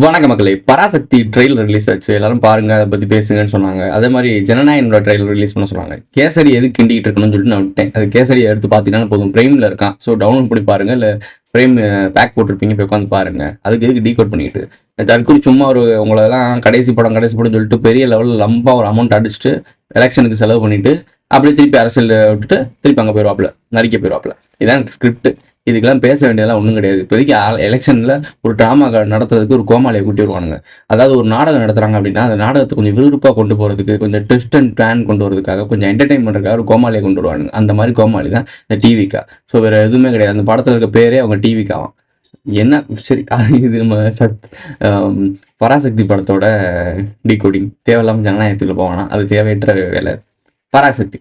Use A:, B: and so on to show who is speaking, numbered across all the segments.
A: வணக்க மக்களே. Parasakthi trailer release ஆச்சு. எல்லாரும் பாருங்க அதை பத்தி பேசுங்கன்னு சொன்னாங்க. அதே மாதிரி ஜனநாயகனோட ட்ரெயிலர் ரிலீஸ் பண்ண சொன்னாங்க. கேசரி எது கிண்டிக்கிட்டு இருக்கணும்னு சொல்லிட்டு நான் விட்டேன். அது கேசரி எடுத்து பார்த்தீங்கன்னா போதும். பிரைம்ல இருக்கான். ஸோ டவுன்லோட் பண்ணி பாருங்க. இல்லை பிரேம் பேக் போட்டிருப்பீங்க போய் உட்காந்து பாருங்க. அதுக்கு எதுக்கு டீகோட் பண்ணிட்டு தற்கொலை சும்மா ஒரு உங்களெல்லாம் கடைசி படம் கடைசி படம் சொல்லிட்டு பெரிய லெவலில் லம்பா ஒரு அமௌண்ட் அடிச்சுட்டு எலெக்ஷனுக்கு செலவு பண்ணிட்டு அப்படியே திருப்பி அரசியல் விட்டுட்டு திருப்பி அங்கே போயிடுவாப்புல நரிக்க போயிடுவாப்புல இதான் ஸ்கிரிப்ட் இதுக்கெல்லாம் பேச வேண்டியதெல்லாம் ஒன்றும் கிடையாது. இப்போதைக்கு எலெக்ஷனில் ஒரு ட்ராமா நடத்துறதுக்கு ஒரு கோமாளியை கூட்டி வருவானுங்க அதாவது ஒரு நாடகம் நடத்துகிறாங்க அப்படின்னா அந்த நாடகத்தை கொஞ்சம் விறுவிறுப்பாக கொண்டு போகிறதுக்கு கொஞ்சம் ட்விஸ்ட் அண்ட் பிளான் கொண்டு வரதுக்காக கொஞ்சம் என்டர்டைன் பண்ணுறதுக்காக ஒரு கோமாளியை கொண்டு வருவானுங்க அந்த மாதிரி கோமாளி தான் இந்த டிவிக்கா ஸோ வேறு எதுவுமே கிடையாது. அந்த படத்தில் இருக்க பேரே அவங்க டிவிக்காவும் என்ன சரி அது இது நம்ம சத் பராசக்தி படத்தோட டிகோடிங் தேவையில்லாமல் ஜனநாயகத்தில் போவானா? அது தேவையற்ற வேலை. பராசக்தி.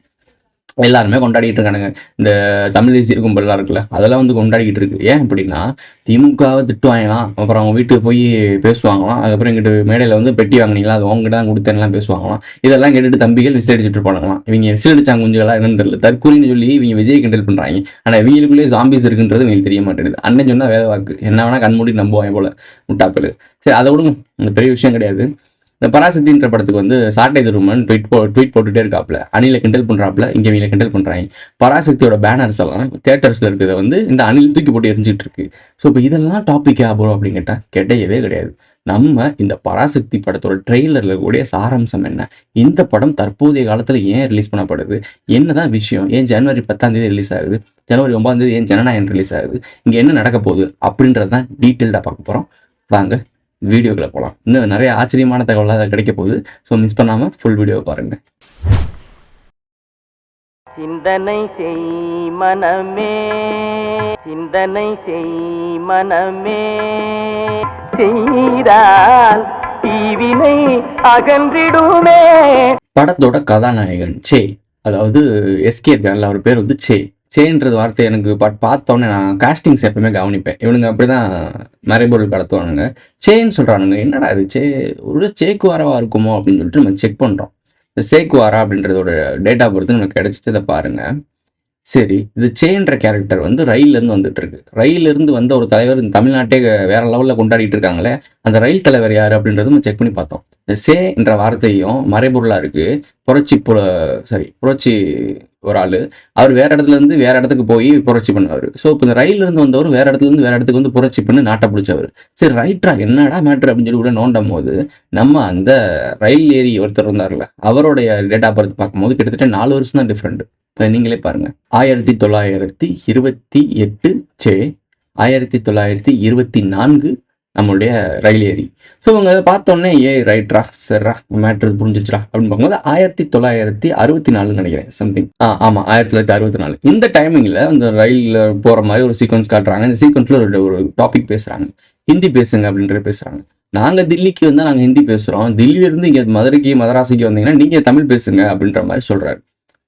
A: எல்லாருமே கொண்டாடிட்டு இருக்கானுங்க. இந்த தமிழ் தேசிய கும்பல்லாம் இருக்குல்ல அதெல்லாம் வந்து கொண்டாடிக்கிட்டு இருக்கு. ஏன் அப்படின்னா திமுகவை திட்டுவாங்களாம் அப்புறம் அவங்க வீட்டுக்கு போய் பேசுவாங்களாம் அதுக்கப்புறம் இங்கிட்டு மேடையில் வந்து பெட்டி வாங்கினீங்களா அது உங்ககிட்ட தான் கொடுத்தேன்லாம் பேசுவாங்களாம். இதெல்லாம் கேட்டுட்டு தம்பிகள் விசிலடிச்சுட்டு இருப்பானுங்களாம். இவங்க விசிலடிச்சாங்க குஞ்சுகளா என்னன்னு தெரியல. தற்கொலைன்னு சொல்லி இவங்க விஜய் கிண்டல் பண்றாங்க. ஆனால் இவங்களுக்குள்ளேயே ஜாம்பிஸ் இருக்குன்றது இவங்களுக்கு தெரிய மாட்டேங்குது. அண்ணன் சொன்னா வேத வாக்கு என்ன வேணா கண்மூடி நம்புவாங்க போல முட்டாப்பல் சரி அதை விடுங்க. பெரிய விஷயம் கிடையாது. இந்த பராசக்தின்ற படத்துக்கு வந்து சாட்டை துருமன் ட்வீட் போ ட்வீட் போட்டுட்டே இருக்காப்ல. அணில கிண்டல் பண்ணுறாப்ல இங்கே இவங்க கிண்டல் பண்ணுறாங்க பராசக்தியோட பேனர்ஸ் எல்லாம் தேட்டர்ஸில் இருக்கிறத வந்து இந்த அணில் தூக்கி போட்டு எரிஞ்சிட்டு இருக்கு. ஸோ இப்போ இதெல்லாம் டாபிக்கா ப்ரோ அப்படின்னு கேட்டால் கிடையவே கிடையாது. நம்ம இந்த பராசக்தி படத்தோட ட்ரெய்லரில் கூடிய சாராம்சம் என்ன? இந்த படம் தற்போதைய காலத்தில் ஏன் ரிலீஸ் பண்ணப்படுது? என்னதான் விஷயம்? ஏன் ஜனவரி பத்தாம் தேதி ரிலீஸ் ஆகுது? ஜனவரி ஒன்பதாம் தேதி ஏன் ஜனநாயகம் ரிலீஸ் ஆகுது? இங்கே என்ன நடக்க போகுது? அப்படின்றது தான் டீட்டெயில்டாக பார்க்க போகிறோம் வாங்க வீடியோக்குள்ள போகலாம் இன்னும் நிறைய ஆச்சரியமான தகவலாக கிடைக்க போகுது. ஸோ மிஸ் பண்ணாம ஃபுல் வீடியோ பாருங்க.
B: சிந்தனை செய் மனமே. சிந்தனை செய் மனமே. செய்தால் தீவினை அகன்றிடுமே.
A: படத்தோட கதாநாயகன் சே. அதாவது எஸ்கே இருக்கான்ல அவர் பேர் வந்து சே. சேன்றது வார்த்தை எனக்கு பட் பார்த்தோன்னே நான் காஸ்டிங்ஸ் எப்பவுமே கவனிப்பேன். இவனுங்க அப்படிதான் மறைபொருள் கடத்துவானுங்க. சேன்னு சொல்கிறானுங்க என்னடா இது? சே ஒரு சேக்குவாரவா இருக்குமோ? அப்படின்னு சொல்லிட்டு நம்ம செக் பண்ணுறோம் இந்த சேக்குவாரா அப்படின்றதோட டேட்டா பொறுத்து நமக்கு கிடைச்சிட்டு இதை பாருங்கள் சரி இது சேன்ற கேரக்டர் வந்து ரயிலேருந்து வந்துட்டு இருக்கு ரயில்ல வந்த ஒரு தலைவர் இந்த தமிழ்நாட்டே வேற லெவலில் கொண்டாடிட்டு இருக்காங்களே அந்த ரயில் தலைவர் யார் அப்படின்றதும் செக் பண்ணி பார்த்தோம். இந்த சே என்ற வார்த்தையும் மறைபொருளாக இருக்குது புரட்சி புல சாரி புரட்சி ஒரு ஆள். அவர் வேற இடத்துல இருந்து வேற இடத்துக்கு போய் புரட்சி பண்ணவர். ஸோ இப்போ இந்த ரயில்ல இருந்து வந்தவர் வேற இடத்துல இருந்து வேற இடத்துக்கு வந்து புரட்சி பண்ணி நாட்டை பிடிச்சவர். சரி ரைட்ரா என்னடா மேட்ரு அப்படின்னு சொல்லி கூட நோண்டும் போது நம்ம அந்த ரயில் ஏறி ஒருத்தர் இருந்தார்ல அவருடைய டேட் ஆஃப் பர்த் பார்க்கும்போது கிட்டத்தட்ட நாலு வருஷம் தான் டிஃப்ரெண்ட் நீங்களே பாருங்க. ஆயிரத்தி தொள்ளாயிரத்தி இருபத்தி எட்டு சே ஆயிரத்தி தொள்ளாயிரத்தி இருபத்தி நான்கு நம்மளுடைய ரயில் ஏரி. ஸோ இவங்க அதை பார்த்தோன்னே ஏ ரைட்ரா சரிரா மேட்ரு புரிஞ்சிச்சுரா அப்படின்னு பார்க்கும்போது ஆயிரத்தி தொள்ளாயிரத்தி அறுபத்தி நாலுன்னு நினைக்கிறேன் சம்திங் ஆ ஆமாம் ஆயிரத்தி தொள்ளாயிரத்தி அறுபத்தி நாலு. இந்த டைமிங்கில் அந்த ரயிலில் போகிற மாதிரி ஒரு சீக்வன்ஸ் காட்டுறாங்க. இந்த சீக்வன்ஸில் ஒரு ஒரு டாபிக் பேசுகிறாங்க ஹிந்தி பேசுங்க அப்படின்றது பேசுகிறாங்க நாங்கள் தில்லிக்கு வந்தால் நாங்கள் ஹிந்தி பேசுகிறோம் தில்லியிலேருந்து இங்கே மதுரைக்கு மதராசிக்கு வந்தீங்கன்னா நீங்கள் தமிழ் பேசுங்க அப்படின்ற மாதிரி சொல்கிறாரு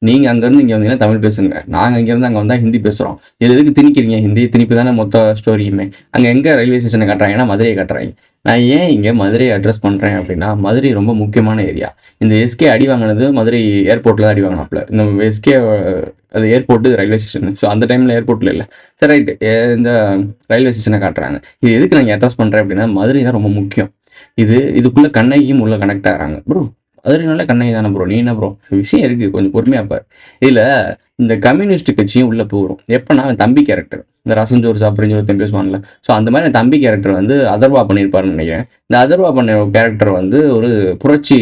A: நீங்கள் அங்கேருந்து இங்கே வந்தீங்கன்னா தமிழ் பேசுங்க. நாங்கள் இங்கேருந்து அங்கே வந்தால் ஹிந்தி பேசுகிறோம் இது எதுக்கு திணிக்கிறீங்க? ஹிந்தி திணிப்பு தானே மொத்த ஸ்டோரியுமே அங்கே எங்கே ரயில்வே ஸ்டேஷனை காட்டுறாங்கன்னா மதுரையை காட்டுறாங்க. நான் ஏன் இங்கே மதுரையை அட்ரஸ் பண்ணுறேன் அப்படின்னா மதுரை ரொம்ப முக்கியமான ஏரியா இந்த எஸ்கே அடி வாங்கினது மதுரை ஏர்போர்ட்டில் தான் அடி வாங்கினாப்ல. இந்த எஸ்கே அது ஏர்போர்ட்டு ரயில்வே ஸ்டேஷன் ஸோ அந்த டைமில் ஏர்போர்ட்டில் இல்லை. சரி ரைட்டு இந்த ரயில்வே ஸ்டேஷனை காட்டுறாங்க. இது எதுக்கு நான் அட்ரஸ் பண்ணுறேன் அப்படின்னா மதுரை தான் ரொம்ப முக்கியம். இது இதுக்குள்ளே கண்ணகியும் உள்ள கனெக்ட் ஆகிறாங்க ப்ரோ அதனால கண்ணகி தானே ப்ரோ நீ என்ன ப்ரோ விஷயம் இருக்குது கொஞ்சம் பொறுமையாக பாரு. இதில் இந்த கம்யூனிஸ்ட் கட்சியும் உள்ளே போகிறோம் எப்போனா அவன் தம்பி கேரக்டர் இந்த ரசஞ்சோர் சாப்பிட்றேன்னு சொல்லி பேசுவான்ல. ஸோ அந்த மாதிரி தம்பி கேரக்டர் வந்து அதர்வா பண்ணியிருப்பாருன்னு நினைக்கிறேன். இந்த அதர்வா பண்ண கேரக்டர் வந்து ஒரு புரட்சி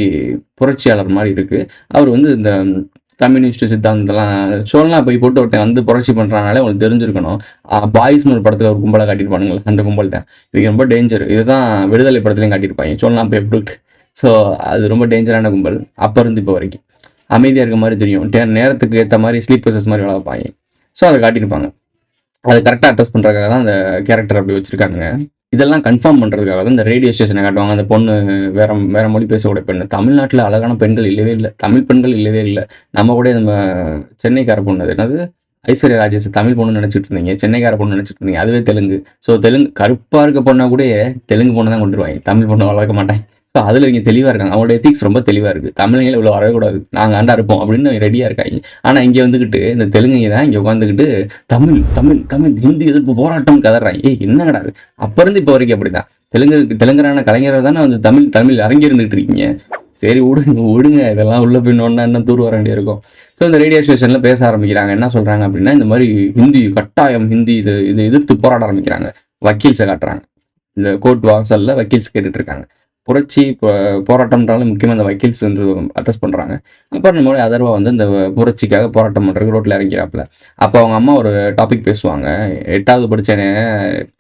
A: புரட்சியாளர் மாதிரி இருக்குது அவர் வந்து இந்த கம்யூனிஸ்ட் சித்தாந்தெல்லாம் சோழனா போய் போட்டு ஒருத்தன் வந்து புரட்சி பண்ணுறனால உங்களுக்கு தெரிஞ்சிருக்கணும். பாய்ஸ்னு ஒரு படத்தில் ஒரு கும்பலாக காட்டியிருப்பானுங்களே அந்த கும்பல் தான். இது ரொம்ப டேஞ்சர் இதுதான் விடுதலை படத்துலையும் காட்டியிருப்பாங்க. சோழனா போய் எப்படி ஸோ அது ரொம்ப டேஞ்சரான கும்பல். அப்போ இருந்து இப்போ வரைக்கும். அமைதியாக இருக்க மாதிரி தெரியும். டே நேரத்துக்கு ஏற்ற மாதிரி ஸ்லீப்பர்ஸஸ் மாதிரி வளர்ப்பாங்க ஸோ அதை காட்டியிருப்பாங்க. அது கரெக்டாக அட்ரஸ் பண்ணுறதுக்காக தான் அந்த கேரக்டர் அப்படி வச்சுருக்காங்க இதெல்லாம் கன்ஃபார்ம் பண்ணுறதுக்காக தான் இந்த ரேடியோ ஸ்டேஷனை காட்டுவாங்க. அந்த பொண்ணு வேற வேற மொழி பேசக்கூடிய பெண்ணு. தமிழ்நாட்டில் அழகான பெண்கள் இல்லவே இல்லை. தமிழ் பெண்கள் இல்லவே இல்லை. நம்ம கூட நம்ம சென்னைக்கார பொண்ணு அது. என்னது? ஐஸ்வர்யா ராஜேஷ் தமிழ் பொண்ணு நினச்சிட்டு இருந்தீங்க. சென்னைக்கார பொண்ணு நினச்சிட்டு இருந்தீங்க. அதுவே தெலுங்கு. ஸோ தெலுங்கு கருப்பாக இருக்க பொண்ணை கூட தெலுங்கு பொண்ணு தான் கொண்டு வருவாங்க தமிழ் பொண்ணை வளர்க்க மாட்டேன் ஸோ அதில் இவங்க தெளிவாக இருக்காங்க. அவங்களோட எத்திக்ஸ் ரொம்ப தெளிவாக இருக்குது தமிழ்ல இவ்வளோ வரக்கூடாது. நாங்கள் ஆண்டா இருப்போம் அப்படின்னு ரெடியாக இருக்காங்க. ஆனால் இங்கே வந்துக்கிட்டு இந்த தெலுங்குங்க தான் இங்கே உட்காந்துக்கிட்டு தமிழ் தமிழ் தமிழ் ஹிந்தி எதிர்ப்பு போராட்டம் கதறாங்க. ஏய் என்ன கிடையாது அப்போ இருந்து இப்போ வரைக்கும் அப்படி தான் தெலுங்கு தெலுங்கரான கலைஞர் தானே வந்து தமிழ் தமிழ் அரங்கிருந்துட்டு இருக்கீங்க. சரி விடுங்க விடுங்க. இதெல்லாம் உள்ள போய் நோண்டா தூர் வர வேண்டியிருக்கும். ஸோ இந்த ரேடியோ ஸ்டேஷனில் பேச ஆரம்பிக்கிறாங்க. என்ன சொல்கிறாங்க அப்படின்னா இந்த மாதிரி ஹிந்தி கட்டாயம் ஹிந்தி இது இது எதிர்த்து போராட ஆரம்பிக்கிறாங்க. வக்கீல்ஸை காட்டுறாங்க. இந்த கோர்ட் வாசலில் வக்கீல்ஸ் கேட்டுட்டு இருக்காங்க. புரட்சி போராட்டம்ன்றாலும் முக்கியமாக இந்த வக்கீல்ஸ் வந்து அட்ரஸ் பண்ணுறாங்க அப்புறம் நம்ம அதர்வா வந்து இந்த புரட்சிக்காக போராட்டம் பண்ணுறதுக்கு ரோட்டில் இறங்கிறாப்புல அப்போ அவங்க அம்மா ஒரு டாபிக் பேசுவாங்க. எட்டாவது படித்தேனே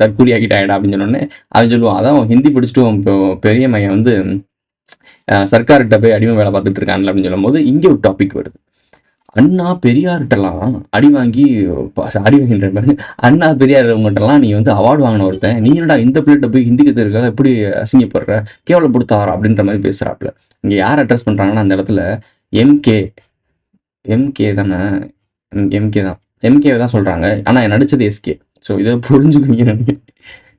A: தற்கூலி ஆக்கிட்டாயடா அப்படின்னு சொன்னோடனே அவன் சொல்லுவான் அதான் அவன் ஹிந்தி படிச்சுட்டு இப்போ பெரிய மையன் வந்து சர்க்கார்கிட்ட போய் அடிமை வேலை பார்த்துட்டு இருக்கான்ல அப்படின்னு சொல்லும்போது இங்கே ஒரு டாபிக் வருது. அண்ணா பெரியார்கிட்டலாம் அடி வாங்கி அடி வாங்கின்ற மாதிரி அண்ணா பெரியார் அவங்ககிட்டலாம் நீ வந்து அவார்டு வாங்கின ஒருத்தன் நீ என்னடா இந்த பிள்ளைகிட்ட போய் ஹிந்தி கத்துறதுக்காக எப்படி அசிங்கப்படுற கேவலப்படுத்தாரா அப்படின்ற மாதிரி பேசுகிறாப்புல இங்கே யார் அட்ரஸ் பண்ணுறாங்கன்னா அந்த இடத்துல எம்கே எம்கே தானே எம்கே தான். எம்கே தான் சொல்கிறாங்க ஆனால் நடித்தது எஸ்கே ஸோ இதை புரிஞ்சுக்குவீங்க நினைக்கிறேன்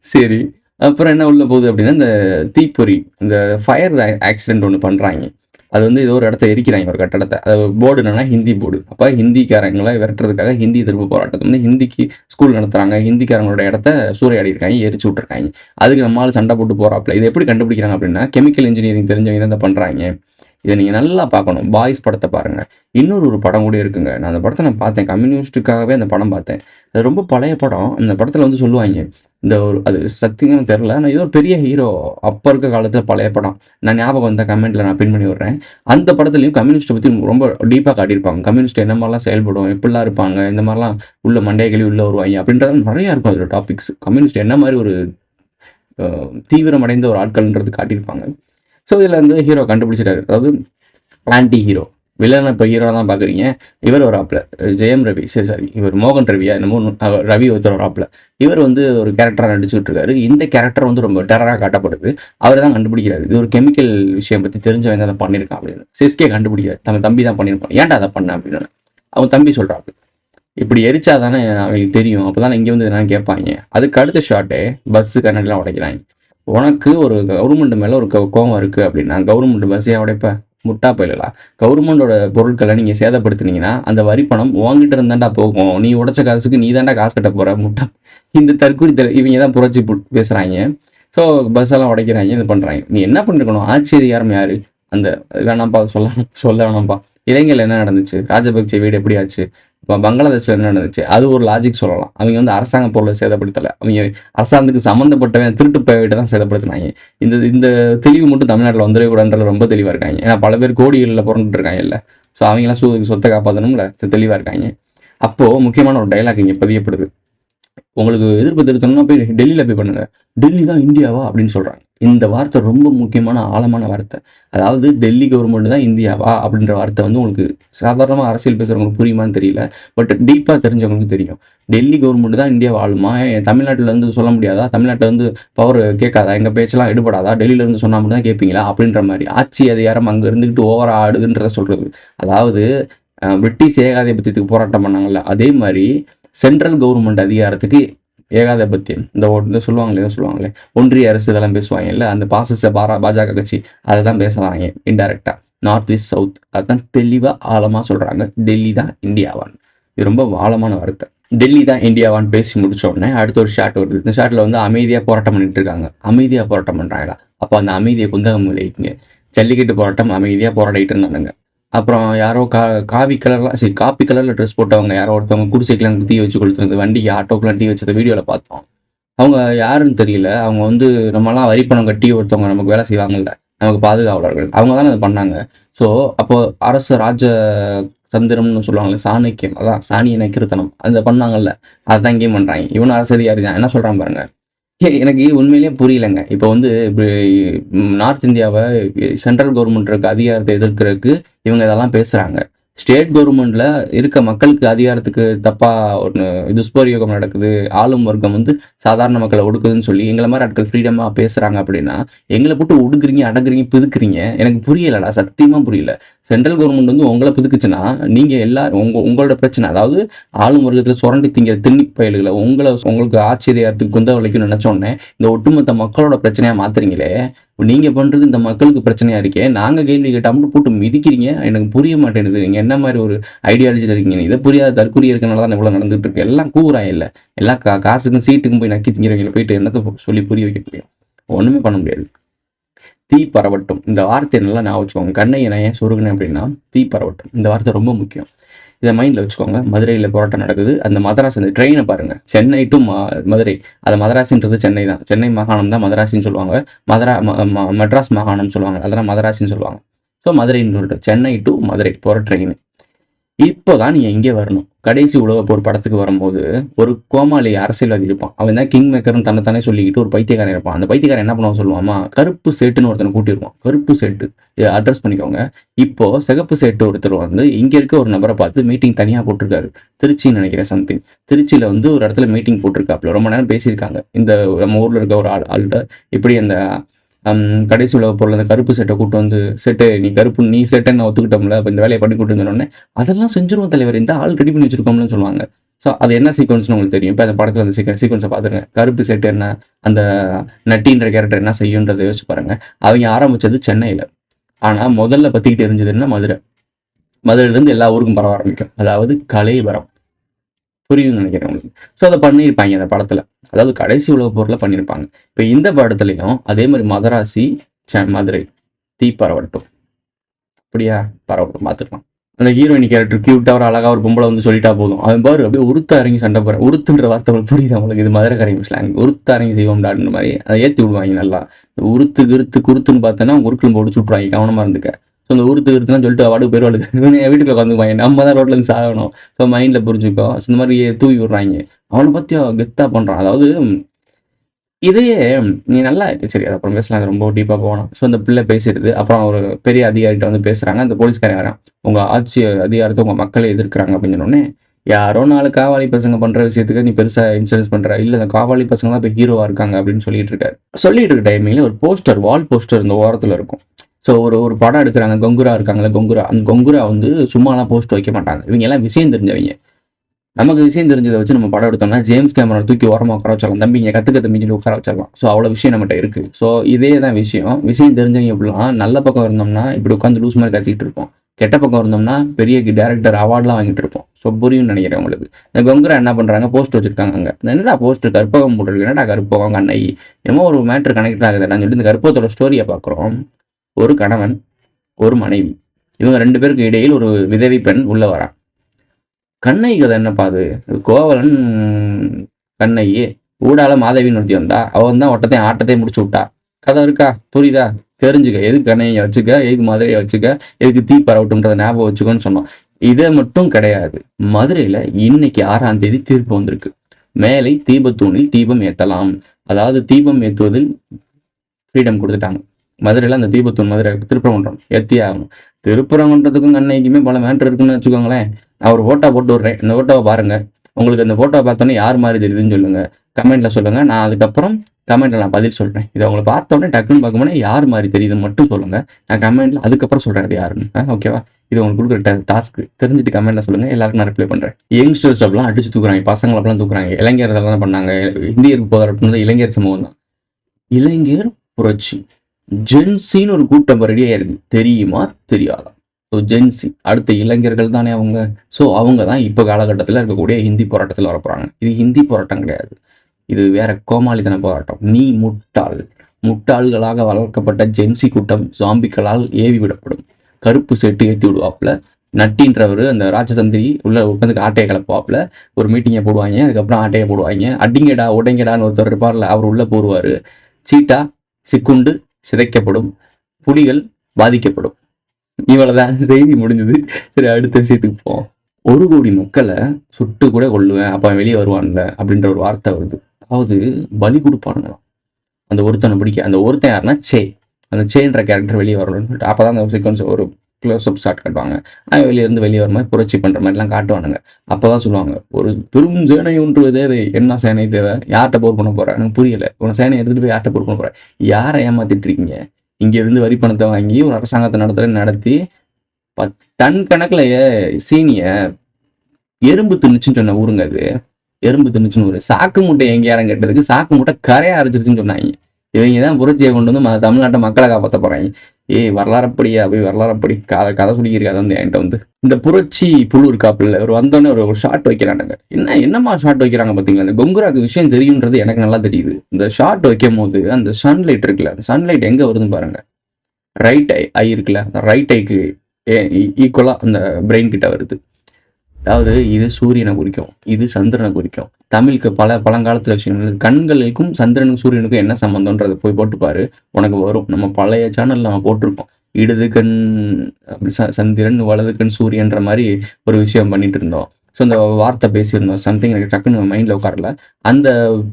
A: சரி. அப்புறம் என்ன உள்ள போகுது அப்படின்னா இந்த தீப்பொறி இந்த ஃபயர் ஆக்சிடென்ட் ஒன்று பண்ணுறாங்க அது வந்து ஏதோ ஒரு இடத்த எரிக்கிறாங்க ஒரு கட்டடத்தை. அது போர்டு என்னன்னா ஹிந்தி போர்டு. அப்போ ஹிந்திக்காரங்களை விரட்டுறதுக்காக ஹிந்தி எதிர்ப்பு போராட்டத்தை வந்து ஹிந்திக்கு ஸ்கூல் நடத்துகிறாங்க ஹிந்திக்காரங்களோட இடத்த சூறையாடி இருக்காங்க எரிச்சு விட்ருக்காங்க அதுக்கு நம்மளால் சண்டை போட்டு போகிறாப்புல இதை எப்படி கண்டுபிடிக்கிறாங்க அப்படின்னா கெமிக்கல் இன்ஜினியரிங் தெரிஞ்சவங்க தான் பண்ணுறாங்க இதை நீங்கள் நல்லா பார்க்கணும். பாய்ஸ் படத்தை பாருங்கள் இன்னொரு ஒரு படம் கூட இருக்குங்க. நான் அந்த படத்தை நான் பார்த்தேன். கம்யூனிஸ்ட்டுக்காகவே அந்த படம் பார்த்தேன். அது ரொம்ப பழைய படம். அந்த படத்தில் வந்து சொல்லுவாங்க இந்த ஒரு அது சத்தியம் தெரில நான் ஏதோ ஒரு பெரிய ஹீரோ அப்போ இருக்க காலத்தில் பழைய படம். நான் ஞாபகம் வந்த கமெண்ட்டில் நான் பின் பண்ணி விட்றேன். அந்த படத்துலையும் கம்யூனிஸ்ட்டை பற்றி ரொம்ப டீப்பாக காட்டியிருப்பாங்க. கம்யூனிஸ்ட் என்ன மாதிரிலாம் செயல்படும் எப்படிலாம் இருப்பாங்க இந்த மாதிரிலாம் உள்ள மண்டைகளையும் உள்ளே வருவாங்க அப்படின்றது நிறையா இருக்கும் அதில் டாபிக்ஸ் கம்யூனிஸ்ட் என்ன மாதிரி ஒரு தீவிரமடைந்த ஒரு ஆட்கள்ன்றது காட்டியிருப்பாங்க. ஸோ இதில் வந்து ஹீரோ கண்டுபிடிச்சிட்டாரு. அதாவது ஆன்டி ஹீரோ வில்லனை இப்போ ஹீரோ தான் பார்க்குறீங்க இவர் ஒரு ஆப்பில் ஜெயம் ரவி. சரி சாரி இவர் மோகன் ரவியா என்னமோ ரவி ஒருத்தர் ஒரு ஆப்பில் இவர் வந்து ஒரு கேரக்டராக நடிச்சுட்டு இருக்காரு இந்த கேரக்டர் வந்து ரொம்ப டெரராக காட்டப்படுது. அவர் தான் கண்டுபிடிக்கிறாரு. இது ஒரு கெமிக்கல் விஷயம் பற்றி தெரிஞ்சவன் தான் பண்ணியிருக்கான் அப்படின்னு. சிஸ்கே கண்டுபிடிக்கிறார் நம்ம தம்பி தான் பண்ணியிருப்பான். ஏன்டா அதை பண்ண அப்படின்னு. அவன் தம்பி சொல்கிறாப்பு இப்படி எரிச்சா தானே அவங்களுக்கு தெரியும். அப்போ தானே இங்கே வந்து நான் கேட்பாங்க. அதுக்கு அடுத்த ஷார்ட்டே பஸ்ஸு கண்ணாடிலாம் உடைக்கிறாங்க. உனக்கு ஒரு கவர்மெண்ட் மேலே ஒரு கோவம் இருக்குது அப்படின்னா கவர்மெண்ட் பஸ்ஸே உடைப்ப முட்டா போயிடலா கவர்மெண்டோட பொருட்களை நீங்கள் சேதப்படுத்தினீங்கன்னா அந்த வரி பணம் உங்ககிட்ட இருந்தாண்டா போகும். நீ உடைச்ச காசுக்கு நீ தாண்டா காசு கட்ட போகிற முட்டா. இந்த தற்கொலை இவங்க தான் புரட்சி பேசுகிறாங்க ஸோ பஸ் எல்லாம் உடைக்கிறாங்க இது பண்ணுறாங்க நீ என்ன பண்ணிருக்கணும்? ஆட்சி அதிகாரம் அந்த வேணாம்ப்பா சொல்ல சொல்ல வேணாம்ப்பா. இலங்கையில் என்ன நடந்துச்சு? ராஜபக்சே வீடு எப்படி ஆச்சு? இப்போ பங்களாதேஷில் என்ன நடந்துச்சு? அது ஒரு லாஜிக் சொல்லலாம். அவங்க வந்து அரசாங்க பொருளை சேதப்படுத்தலை. அவங்க அரசாங்கத்துக்கு சம்மந்தப்பட்டவன் திருட்டு போய்கிட்ட தான் சேதப்படுத்தினாங்க. இந்த இந்த தெளிவு மட்டும் தமிழ்நாட்டில் வந்துடவே கூடாதுன்ற ரொம்ப தெளிவாக இருக்காங்க. ஏன்னா பல பேர் கோடிகளில் பிறந்துட்டு இருக்காங்க இல்லை ஸோ அவங்களாம் சு சொத்தை காப்பாற்றணும்ல தெளிவாக இருக்காங்க. அப்போது முக்கியமான ஒரு டைலாக் இங்கே பதியப்படுது. உங்களுக்கு எதிர்ப்பு திருத்தணும்னா போய் டெல்லியில் போய் பண்ணுங்க. டெல்லி தான் இந்தியாவா அப்படின்னு சொல்கிறாங்க இந்த வார்த்தை ரொம்ப முக்கியமான ஆழமான வார்த்தை. அதாவது டெல்லி கவர்மெண்ட் தான் இந்தியாவா அப்படின்ற வார்த்தை வந்து உங்களுக்கு சாதாரணமாக அரசியல் பேசுகிறவங்களுக்கு புரியுமான்னு தெரியல. பட் டீப்பாக தெரிஞ்சவங்களுக்கு தெரியும். டெல்லி கவர்மெண்ட் தான் இந்தியாவை ஆளுமா தமிழ்நாட்டில் வந்து சொல்ல முடியாதா? தமிழ்நாட்டில் வந்து பவர் கேட்காதா? எங்கள் பேச்செல்லாம் எடுபடாதா? டெல்லியிலேருந்து சொன்னால் மட்டும் தான் கேட்பீங்களா? அப்படின்ற மாதிரி. ஆட்சி அதிகாரம் அங்கே இருந்துக்கிட்டு ஓவராக ஆடுதுன்றத சொல்கிறது அதாவது பிரிட்டிஷ் ஏகாதிபத்தியத்துக்கு போராட்டம் பண்ணாங்கல்ல அதே மாதிரி சென்ட்ரல் கவர்மெண்ட் அதிகாரத்துக்கு ஏகாதிபத்தியம். இந்த ஒ- சொல்லுவாங்களே சொல்லுவாங்களே. ஒன்றிய அரசு இதெல்லாம் பேசுவாங்கல்ல அந்த பாசிச பாரா பாஜக கட்சி அதை தான் பேச வராங்க இன்டெரக்டாக நார்த் ஈஸ்ட் சவுத் அதுதான் தெளிவாக ஆழமாக சொல்கிறாங்க டெல்லி தான் இந்தியாவான். இது ரொம்ப ஆழமான வார்த்தை. டெல்லி தான் இந்தியாவான்னு பேசி முடிச்ச உடனே அடுத்த ஒரு ஷாட் வருது. இந்த ஷாட்டில் வந்து அமைதியாக போராட்டம் பண்ணிட்டு இருக்காங்க. அமைதியாக போராட்டம் பண்ணுறாங்களா அப்போ அந்த அமைதியை குந்தகம் விளைவிக்குங்க. ஜல்லிக்கட்டு போராட்டம் அமைதியாக போராடிட்டு இருந்தானுங்க. அப்புறம் யாரோ கா காவி கலர்லாம் சரி காப்பி கலரில் ட்ரெஸ் போட்டவங்க யாரோ ஒருத்தவங்க குடிசைக்கெலாம் தீ வச்சு கொடுத்துருந்தது வண்டிக்கு ஆட்டோக்கெலாம் தீ வச்சதை வீடியோவில் பார்த்தோம். அவங்க யாருன்னு தெரியல. அவங்க வந்து நம்மலாம் வரி பணம் கட்டி ஒருத்தவங்க நமக்கு வேலை செய்வாங்கல்ல நமக்கு பாதுகாவலர்கள். அவங்க தானே அதை பண்ணாங்க. ஸோ அப்போ அரசு ராஜ தந்திரம்னு சொல்லுவாங்கல்ல சாணக்கியம். அதான் சாணி இணைக்கிறத்தனம் அதை பண்ணாங்கல்ல. அதுதான் இங்கேயும் பண்ணுறாங்க இவனும் அரசு அதிகாரி தான். என்ன சொல்கிறான் பாருங்க. எனக்கு உண்மையிலேயே புரியலைங்க. இப்போ வந்து நார்த் இந்தியாவை சென்ட்ரல் கவர்மெண்ட் இருக்க அதிகாரத்தை எதிர்க்கிறதுக்கு இவங்க இதெல்லாம் பேசுகிறாங்க ஸ்டேட் கவர்மெண்ட்ல இருக்க மக்களுக்கு அதிகாரத்துக்கு தப்பா ஒன்று துஷ்பரியோகம் நடக்குது ஆளும் வர்க்கம் வந்து சாதாரண மக்களை ஒடுக்குதுன்னு சொல்லி எங்களை மாதிரி ஆட்கள் ஃப்ரீடமாக பேசுகிறாங்க அப்படின்னா எங்களை போட்டு ஒடுக்குறீங்க அடங்குறீங்க பிதுக்குறீங்க எனக்கு புரியலடா சத்தியமா புரியல. சென்ட்ரல் கவர்மெண்ட் வந்து உங்களை பிதுக்குச்சுன்னா நீங்கள் எல்லா உங்க உங்களோட பிரச்சனை அதாவது ஆளும் வர்க்கத்துல சுரண்டி திங்கிற திண்ணி பயல்களை உங்களை உங்களுக்கு ஆட்சி அதிகாரத்துக்கு குந்த வளைக்கும்னு நினைச்சோடனே இந்த ஒட்டுமொத்த மக்களோட பிரச்சனையாக மாத்துறீங்களே நீங்கள் பண்ணுறது இந்த மக்களுக்கு பிரச்சனையாக இருக்கே நாங்கள் கேள்வி கேட்டால் போட்டு மிதிக்கிறீங்க எனக்கு புரிய மாட்டேங்குது. நீங்கள் என்ன மாதிரி ஒரு ஐடியாலஜியில் இருக்கீங்க? இதை புரியாத தற்கொலை இருக்கனால தான் இவ்வளோ நடந்துகிட்டு இருக்கு. எல்லாம் கூறான் இல்லை. எல்லாம் கா காசுக்கும் சீட்டுக்கும் போய் நக்கி திங்கிறவங்களை போயிட்டு என்னத்தை சொல்லி புரிய வைக்க முடியும்? ஒன்றுமே பண்ண முடியாது. தீ பரவட்டும். இந்த வார்த்தையை நல்லா ஞாபகம் வச்சுக்கோங்க. கண்ணை நான் ஏன் சொருகினேன் அப்படின்னா தீ பரவட்டும். இந்த வார்த்தை ரொம்ப முக்கியம். இதை மைண்டில் வச்சுக்கோங்க. மதுரையில் போராட்டம் நடக்குது. அந்த மதராஸ் அந்த ட்ரெயினை பாருங்க. சென்னை டு ம- மதுரை. அது மதராசின்றது சென்னை தான். சென்னை மாகாணம் தான் மதராசின்னு சொல்லுவாங்க. மதரா ம- ம- மெட்ராஸ் மாகாணம் சொல்லுவாங்க. அதெல்லாம் மதராசின்னு சொல்லுவாங்க. ஸோ மதுரைன்னு சொல்லிட்டு சென்னை டு மதுரை போகிற ட்ரெயின் இப்போதான் நீங்கள் இங்கே வரணும். கடைசி உலக போர் படத்துக்கு வரும்போது ஒரு கோமாளி அரசியல்வாதி இருப்பான். அவன் தான் கிங் மேக்கர்னு தன்னைத்தானே சொல்லிக்கிட்டு ஒரு பைத்தியக்காரன் இருப்பான். அந்த பைத்தியக்காரன் என்ன பண்ணுவான் சொல்லுவாமா கருப்பு சேட்டுன்னு ஒருத்தனை கூட்டியிருப்பான் கருப்பு சேட்டு. அட்ரஸ் பண்ணிக்கோங்க. இப்போ சிகப்பு சேட்டு ஒருத்தர் வந்து இங்க இருக்க ஒரு நபரை பார்த்து மீட்டிங் தனியாக போட்டிருக்காரு. திருச்சின்னு நினைக்கிறேன் சம்திங் திருச்சியில வந்து ஒரு இடத்துல மீட்டிங் போட்டிருக்காப்புல. ரொம்ப நேரம் பேசியிருக்காங்க. இந்த நம்ம ஊர்ல இருக்க ஒரு ஆள் ஆள்கிட்ட இப்படி அந்த கடைசி உலக பொருள் அந்த கருப்பு செட்டை கூட்டு வந்து செட்டு நீ கருப்பு நீ செட்டை நான் ஒத்துக்கிட்டோம்ல அப்போ இந்த வேலையை பண்ணி கொடுத்துருந்தோடனே அதெல்லாம் செஞ்சிருவோம் தலைவர். இந்த ஆள் ரெடி பண்ணி வச்சிருக்கோம்னு சொல்லுவாங்க. ஸோ அது என்ன சீக்வன்ஸ்னு உங்களுக்கு தெரியும். இப்போ அந்த படத்தில் அந்த சீக்வன்ஸ் சீக்வன்ஸை பார்த்துருங்க கருப்பு செட்டு என்ன அந்த நட்டின்ற கேரக்டர் என்ன செய்யுன்றதை யோசிச்சு பாருங்க. அவங்க ஆரம்பிச்சது சென்னையில். ஆனால் முதல்ல பற்றிக்கிட்டு இருந்தது என்ன மதுரை. மதுரையிலேருந்து எல்லா ஊருக்கும் பரவ ஆரம்பிக்கும். அதாவது கலைவரம். புரியுதுன்னு நினைக்கிறேன் உங்களுக்கு. ஸோ அதை பண்ணியிருப்பாங்க அந்த படத்தில். அதாவது கடைசி உலக போரில் பண்ணியிருப்பாங்க. இப்போ இந்த படத்துலையும் அதே மாதிரி மதராசி மதுரை தீ பரவட்டும். அப்படியா? பரவட்டும் பார்த்துக்கலாம் அந்த ஹீரோயின் கேரக்டர் கியூட்டாக ஒரு அழகாக ஒரு பொம்பளை வந்து சொல்லிட்டா போதும். அவன் பாரு அப்படியே உருத்த இறங்கி சண்டை போகிறேன் உருத்துன்ற வார்த்தை புரியுது அவங்களுக்கு இது மதுரை கரையும் ஸ்லாங் உருத்த இறங்கி செய்வோம்டான்ற மாதிரி. அதை ஏற்றி விடுவாங்க நல்லா. உருத்து கிருத்து குருத்துன்னு பார்த்தோன்னா உருக்குன்னு போட்டு சுட்டுறாங்க கவனமாக இருந்துக்க. ஸோ அந்த உருத்து கிருத்துலாம் சொல்லிட்டு வாடகை பேர் வாடுக்கு வீட்டுக்குள்ள உட்காந்துக்குவாங்க நம்ம தான் ரோட்ல இருந்து சாகணும். ஸோ மைண்டில் புரிஞ்சுக்கோ. ஸோ இந்த மாதிரி தூவி விடுறாங்க. அவனை பற்றி கெத்தாக பண்ணுறான் அதாவது இதையே நீ நல்லா சரி அது அப்புறம் பேசலாம். ரொம்ப டீப்பாக போகணும். ஸோ அந்த பிள்ளை பேசிடுது. அப்புறம் ஒரு பெரிய அதிகாரிகிட்ட வந்து பேசுகிறாங்க அந்த போலீஸ்காரன் வரான். உங்கள் ஆட்சி அதிகாரத்தை உங்கள் மக்களை எதிர்க்கிறாங்க அப்படின்னு சொன்னோடனே யாரோ நாலு காவாலி பசங்க பண்ணுற விஷயத்துக்கு நீ பெருசாக இன்சூரன்ஸ் பண்ணுற இல்லை அந்த காவாலி பசங்க தான் இப்போ ஹீரோவாக இருக்காங்க. அப்படின்னு சொல்லிட்டு இருக்காரு. சொல்லிட்டு இருக்க டைமிங்கில் ஒரு போஸ்டர் வால் போஸ்டர் இந்த ஓரத்தில் இருக்கும். ஸோ ஒரு ஒரு படம் எடுக்கிறாங்க கொங்குரா இருக்காங்களே கொங்குரா. அந்த கொங்குரா வந்து சும்மாலாம் போஸ்ட் வைக்க மாட்டாங்க. இவங்க எல்லாம் விஷயம் தெரிஞ்சவங்க. நமக்கு விஷயம் தெரிஞ்சதை வச்சு நம்ம படம் எடுத்தோம்னா ஜேம்ஸ் கேமரா தூக்கி ஓரமாக உட்கார வச்சிடலாம். தம்பிங்க கற்றுக்க தம்பிங்க உட்கார வச்சிடலாம். ஸோ அவ்வளோ விஷயம் நம்மகிட்ட இருக்குது ஸோ இதே தான் விஷயம். விஷயம் தெரிஞ்சவங்க எப்படிலாம் நல்ல பக்கம் இருந்தோம்னா இப்படி உட்காந்து லூஸ் மாதிரி கற்றுக்கிட்டு இருப்போம். கெட்ட பக்கம் இருந்தோம்னா பெரிய டேரக்டர் அவார்ட்லாம் வாங்கிட்டு இருப்போம். ஸோ புரியும் நினைக்கிறேன் உங்களுக்கு. இந்த கொங்குரா என்ன பண்ணுறாங்க போஸ்ட் வச்சிருக்காங்க அங்கே. என்னடா போஸ்ட் கற்பகம் போட்டிருக்கு. என்னடா கற்பகம் கண்ணை என்னமோ ஒரு மேட்ரு கனெக்ட் ஆகுதுன்னு சொல்லி இந்த கற்பகத்தோட ஸ்டோரியை பார்க்குறோம். ஒரு கணவன் ஒரு மனைவி. இவங்க ரெண்டு பேருக்கு இடையில் ஒரு விதவி பெண் உள்ள வரான் கண்ணை கதை என்னப்பா அது கோவலன் கண்ணையே ஊடால மாதவின்னு ஒருத்தி வந்தா அவன் தான் ஒட்டத்தையும் ஆட்டத்தையும் முடிச்சு விட்டா. கதை இருக்கா? புரியுதா? தெரிஞ்சுக்க. எதுக்கு கண்ணையை வச்சுக்க? எதுக்கு மதுரையை வச்சுக்க? எதுக்கு தீ பரவட்டும்ன்றத ஞாபகம் வச்சுக்கோன்னு சொன்னோம் இதை மட்டும் கிடையாது. மதுரையில இன்னைக்கு ஆறாம் தேதி தீர்ப்பு வந்திருக்கு. மேலை தீபத்தூணில் தீபம் ஏத்தலாம். அதாவது தீபம் ஏற்றுவதில் ஃப்ரீடம் கொடுத்துட்டாங்க. மதுரையில் அந்த தீபத்தூர் மதுரை திருப்பரங்குன்றம் எத்தி ஆகணும். திருப்பரங்குன்றத்துக்கும் கண்ணைக்குமே பல மேட்ரு இருக்குன்னு வச்சுக்கோங்களேன். நான் ஒரு ஃபோட்டோ போட்டு விட்றேன். இந்த ஃபோட்டோவை பாருங்க. உங்களுக்கு அந்த ஃபோட்டோவை பார்த்தோன்னே யார் மாதிரி தெரியுதுன்னு சொல்லுங்க. கமெண்ட்ல சொல்லுங்க. நான் அதுக்கப்புறம் கமெண்ட்ல நான் பதில் சொல்றேன். இதை உங்களை பார்த்தோன்னே டக்குன்னு பார்க்கும்போது யார் மாதிரி தெரியுதுன்னு மட்டும் சொல்லுங்க. நான் கமெண்ட்ல அதுக்கப்புறம் சொல்றேன் அது யாருன்னு. ஓகேவா இது உங்களுக்கு கொடுக்குற டாஸ்க் தெரிஞ்சுட்டு கமெண்ட்ல சொல்லுங்க. எல்லாருக்கும் நான் ரிப்ளை பண்றேன். யங்ஸ்டர்ஸ் அப்படிலாம் அடிச்சு தூக்குறாங்க. பசங்களை அப்படிலாம் தூக்குறாங்க. இளைஞர் இதெல்லாம் பண்ணாங்க? இந்தியர் போதாட்டம் இளைஞர் சமூகம் தான் இளைஞர் புரட்சி. ஜென்சின்னு ஒரு கூட்டம் ரெடியாக இருக்குது தெரியுமா? தெரியாதா? ஸோ ஜென்சி அடுத்த இளைஞர்கள் தானே அவங்க. ஸோ அவங்க தான் இப்போ காலகட்டத்தில் இருக்கக்கூடிய ஹிந்தி போராட்டத்தில் வரப்போகிறாங்க இது ஹிந்தி போராட்டம் கிடையாது. இது வேற கோமாளித்தன போராட்டம். நீ முட்டாள். முட்டாள்களாக வளர்க்கப்பட்ட ஜென்சி கூட்டம் ஜாம்பிக்களால் ஏவி விடப்படும். கருப்பு செட்டு ஏற்றி விடுவாப்புல. நட்டின்றவர் அந்த ராஜதந்திரி உள்ள உட்காந்து ஆட்டையை கிளப்புவாப்புல. ஒரு மீட்டிங்கை போடுவாங்க. அதுக்கப்புறம் ஆட்டையை போடுவாங்க. அடிங்கடா உடைங்கடான்னு ஒருத்தர் இருப்பார்ல அவர் உள்ளே போடுவார் சீட்டா சிக்குண்டு சிதைக்கப்படும் புலிகள் பாதிக்கப்படும். இவ்வளவுதான் செய்தி முடிஞ்சது. சரி அடுத்த விஷயத்துக்கு போவோம். ஒரு கோடி மக்களை சுட்டு கூட கொள்ளுவேன் அப்ப வெளியே வருவான்ல அப்படின்ற ஒரு வார்த்தை வருது. அதாவது பலி கொடுப்பானுங்க. அந்த ஒருத்தனை பிடிக்க அந்த ஒருத்தன் யாருன்னா சே. அந்த சேன்ற கேரக்டர் வெளியே வரணும்னு சொல்லிட்டு அப்போதான் அந்த சீக்வன்ஸ் வரும் க்ளோஸ் அப் காட்டுவாங்க. அவன் வெளியே இருந்து வெளியே வர மாதிரி புரட்சி பண்ற மாதிரிலாம் காட்டுவானுங்க. அப்பதான் சொல்லுவாங்க ஒரு பெரும் சேனை ஒன்று தேவை. என்ன சேனை தேவை? யார்கிட்ட போர் பண்ண போகிறேன் எனக்கு புரியல. உன சேனை எடுத்துட்டு போய் யார்கிட்ட போர் பண்ண போகிறேன் யாரை ஏமாத்திட்டு இருக்கீங்க? இங்க இருந்து வரி பணத்தை வாங்கி ஒரு அரசாங்கத்தை நடத்துற நடத்தி பத்- டன் கணக்குல சீனிய எறும்பு தின்னுச்சுன்னு சொன்ன ஊருங்க அது. எறும்பு தின்னுச்சுன்னு ஊரு. சாக்கு மூட்டை எங்கேயாரம் கேட்டதுக்கு சாக்கு மூட்டை கரையா அரைச்சிருச்சுன்னு சொன்னாங்க. இவங்க தான் புரட்சியை கொண்டு வந்து தமிழ்நாட்டை மக்களை காப்பாற்ற போறாங்க. ஏய் வரலாறப்படியா போய் வரலாறப்படி கதை கதை சொல்லிக்கிறீங்க வந்து என்கிட்ட வந்து. இந்த புரட்சி புழு இருக்காப்புல ஒரு வந்தோடனே ஒரு ஒரு ஷாட் வைக்கிறானுங்க. என்ன என்னம்மா ஷார்ட் வைக்கிறாங்க பார்த்தீங்களா இந்த கொங்குராக்கு விஷயம் தெரியுன்றது எனக்கு நல்லா தெரியுது. இந்த ஷார்ட் வைக்கும் போது அந்த சன்லைட் இருக்குல்ல அந்த சன்லைட் எங்கே வருதுன்னு பாருங்க. ரைட் ஐ ஐ இருக்குல்ல அந்த ரைட் ஐக்கு ஈக்குவலாக அந்த பிரெயின் கிட்ட வருது. அதாவது இது சூரியனை குறிக்கும் இது சந்திரனை குறிக்கும். தமிழுக்கு பல பழங்காலத்தில் விஷயங்கள் கண்களுக்கும் சந்திரனுக்கும் சூரியனுக்கும் என்ன சம்மந்தம்ன்றதை போய் போட்டுப்பாரு. உனக்கு வரும். நம்ம பழைய சேனல் நம்ம போட்டிருப்போம். இடது கண் அப்படி ச- சந்திரன் வலது கண் சூரியன்ற மாதிரி ஒரு விஷயம் பண்ணிட்டு இருந்தோம். ஸோ அந்த வார்த்தை பேசியிருந்தோம். சம்திங் எனக்கு டக்குன்னு மைண்டில் உட்காரல. அந்த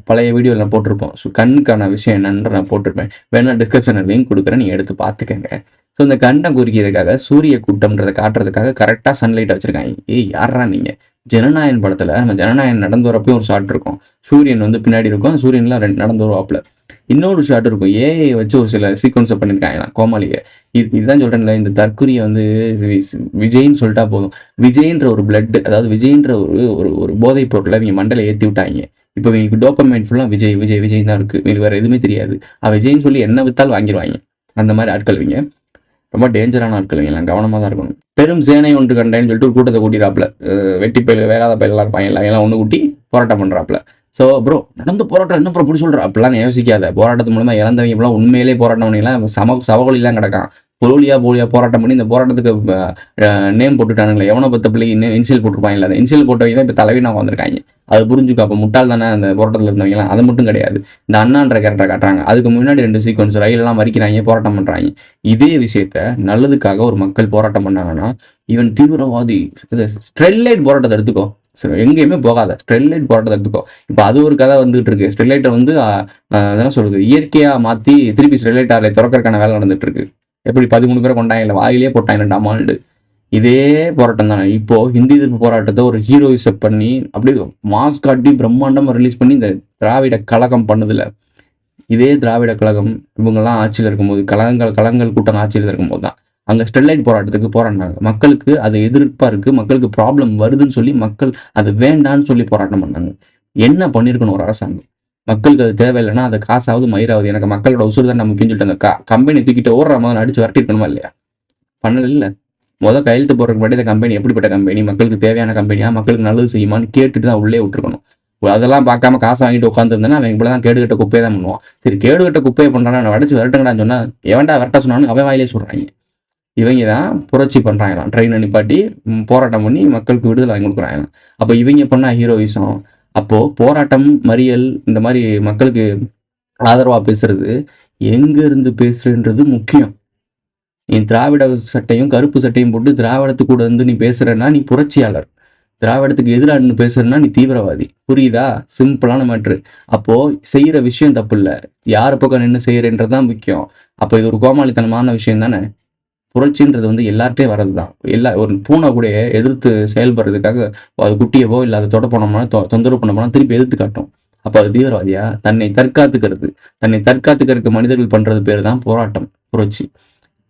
A: பழைய வீடியோவில் நான் போட்டிருப்போம். ஸோ கண்ணுக்கான விஷயம் என்னன்ற நான் போட்டிருப்பேன். வேணா டிஸ்கிரிப்ஷனில் லிங்க் கொடுக்குறேன். நீங்கள் எடுத்து பார்த்துக்கங்க. ஸோ இந்த கண்ணை குறிக்கிறதுக்காக சூரிய கூட்டம்ன்றதை காட்டுறதுக்காக கரெக்டாக சன்லைட் வச்சுருக்காங்க. ஏய் யாரா நீங்கள் ஜனநாயகன் படத்தில் நம்ம ஜனநாயகன் நடந்து வரப்போ ஒரு ஷாட் இருக்கும். சூரியன் வந்து பின்னாடி இருக்கும். சூரியன்லாம் ரெண்டு நடந்து வருவாப்புல இன்னொரு ஷாட் இருக்கும். ஏஐ வச்சு ஒரு சில சீக்வன்ஸை பண்ணியிருக்காங்க கோமாளியை இது இதுதான் சொல்கிறேன்ல இந்த தற்குறியை வந்து விஜய்ன்னு சொல்லிட்டா போதும். விஜய்ன்ற ஒரு பிளட் அதாவது விஜய்ன்ற ஒரு ஒரு ஒரு போதைப் பொருளை இவங்க மண்டலை ஏற்றி விட்டாங்க. இப்போ இவங்களுக்கு டோப்பமைன் ஃபுல்லாக விஜய் விஜய் விஜய் தான் இருக்குது இவங்களுக்கு வேறு எதுவுமே தெரியாது. அவ விஜய்ன்னு சொல்லி என்ன வித்தாலும் வாங்கிடுவாங்க அந்த மாதிரி ஆட்கள் இவங்க. ரொம்ப டேஞ்சரான ஆட்கள் எல்லாம். கவனமாக தான் இருக்கணும். பெரும் சேனை ஒன்று கண்டேன்னு சொல்லிட்டு ஒரு கூட்டத்தை கூட்டிடுறாப்புல. வெட்டி பயில் வேகாத பயிலாம் இருப்பாங்க எல்லாம் எல்லாம் ஒன்று கூட்டி போராட்டம் பண்ணுறாப்புல ஸோ ப்ரோ நடந்து போராட்டம் என்ன ப்ரோ பிடிச்சி சொல்கிற அப்படிலாம் யோசிக்காத. போராட்டத்து மூலமா இறந்தவங்க இப்பெல்லாம் உண்மையிலே போராட்டம் பண்ணிலாம் சம சவகொலிலாம் கிடக்கான். போலியா போலியா போராட்டம் பண்ணி இந்த போராட்டத்துக்கு நேம் போட்டுட்டானுங்களே. எவனோ பத்த பிள்ளைக்கு இன்னும் இன்சியல் போட்டிருப்பாங்களே அந்த இன்சியல் போட்டவங்க தான் இப்போ தலைவனாக வந்திருக்காங்க. அது புரிஞ்சுக்கோ. அப்போ முட்டால் தானே அந்த போராட்டத்தில் இருந்தவங்கலாம் அது மட்டும் கிடையாது. இந்த அண்ணான்ற கேரக்டரை காட்டுறாங்க. அதுக்கு முன்னாடி ரெண்டு சீக்வன்ஸ் ரயிலெல்லாம் மறிக்கிறாங்க போராட்டம் பண்ணுறாங்க இதே விஷயத்த நல்லதுக்காக ஒரு மக்கள் போராட்டம் பண்ணாங்கன்னா இவன் தீவிரவாதி. இது ஸ்ட்ரெல்லைட் போராட்டத்தை எடுத்துக்கோ. எங்கேயுமே போகாத. ஸ்டெர்லைட் போராட்டத்தை எடுத்துக்கோ. இப்போ அது ஒரு கதை வந்துகிட்டு இருக்கு ஸ்டெர்லைட்டை வந்து என்ன சொல்றது. இயற்கையாக மாற்றி திருப்பி ஸ்டெர்லைட் ஆலை திறக்கறதுக்கான வேலை நடந்துட்டு இருக்கு எப்படி பதிமூணு பேரை கொண்டாங்க? இல்லை வாயிலே போட்டாங்க. டமால்டு இதே போராட்டம் தானே. இப்போ ஹிந்தி எதிர்ப்பு போராட்டத்தை ஒரு ஹீரோயிசப் பண்ணி அப்படியே மாஸ் காட்டி பிரம்மாண்டமாக ரிலீஸ் பண்ணி இந்த திராவிட கழகம் பண்ணதில்ல இதே திராவிட கழகம் இவங்கெல்லாம் ஆட்சியில் இருக்கும்போது கழகங்கள் கழகங்கள் கூட்டம் ஆட்சியில் இருக்கும்போது தான் அங்கே ஸ்டெர்லைட் போராட்டத்துக்கு போராடினாங்க. மக்களுக்கு அது எதிர்ப்பாக இருக்குது மக்களுக்கு ப்ராப்ளம் வருதுன்னு சொல்லி மக்கள் அது வேண்டான்னு சொல்லி போராட்டம் பண்ணாங்க. என்ன பண்ணியிருக்கணும் ஒரு அரசாங்கம்? மக்களுக்கு அது தேவையில்லைன்னா அது காசாவது மயிராவது. எனக்கு மக்களோட உசுறு தான் முக்கியம் சொல்லிட்டாங்க. அந்த க கம்பெனி தூக்கிட்டு ஓடுற மாதிரி அடிச்சு வரட்டிருக்கணுமா இல்லையா? பண்ணல இல்லை. முதல் கையெழுத்து போடுறதுக்கு முன்னாடி இந்த கம்பெனி எப்படிப்பட்ட கம்பெனி மக்களுக்கு தேவையான கம்பெனியா மக்களுக்கு நல்லது செய்யுமான்னு கேட்டுட்டு தான் உள்ளே விட்டுருக்கணும். அதெல்லாம் பார்க்காம காசு வாங்கிட்டு உட்காந்துருந்தேன்னா அவன் இப்படி தான் கேடுகட்ட குப்பையை தான் பண்ணுவான். சரி கேடுகட்ட குப்பையை பண்ணுறான் நான் அடிச்சு விரட்டுங்கடான்னு சொன்னால் எவன்டா விரட்ட சொன்னான்னு அவன் வாயிலே சொல்கிறாங்க இவங்க தான் புரட்சி பண்ணுறாங்களாம் ட்ரெயினை நிப்பாட்டி போராட்டம் பண்ணி மக்களுக்கு விடுதலை வாங்கி கொடுக்குறாங்களாம். அப்போ இவங்க பண்ண ஹீரோயிசம் அப்போது போராட்டம் மறியல் இந்த மாதிரி மக்களுக்கு ஆதரவாக பேசுறது எங்கேருந்து பேசுறன்றது முக்கியம். நீ திராவிட சட்டையும் கருப்பு சட்டையும் போட்டு திராவிடத்து கூட இருந்து நீ பேசுகிறன்னா நீ புரட்சியாளர். திராவிடத்துக்கு எதிராக நின்று பேசுறன்னா நீ தீவிரவாதி. புரியுதா? சிம்பிளான மேட்ரு. அப்போது செய்கிற விஷயம் தப்பு இல்லை. யார் பக்கம் நின்று செய்கிறேன்றது தான் முக்கியம். அப்போ இது ஒரு கோமாளித்தனமான விஷயம் தானே? புரட்சின்றது வந்து எல்லார்ட்டையும் வர்றது தான் எல்லா ஒரு பூனை கூட எதிர்த்து செயல்படுறதுக்காக அது குட்டியவோ இல்லை அதை தொட போனோம்னா தொ- தொந்தரவு பண்ண போனால் திருப்பி எதிர்த்து காட்டும். அப்போ அது தீவிரவாதியா? தன்னை தற்காத்துக்கிறது. தன்னை தற்காத்துக்கிறதுக்கு மனிதர்கள் பண்றது பேர் தான் போராட்டம் புரட்சி.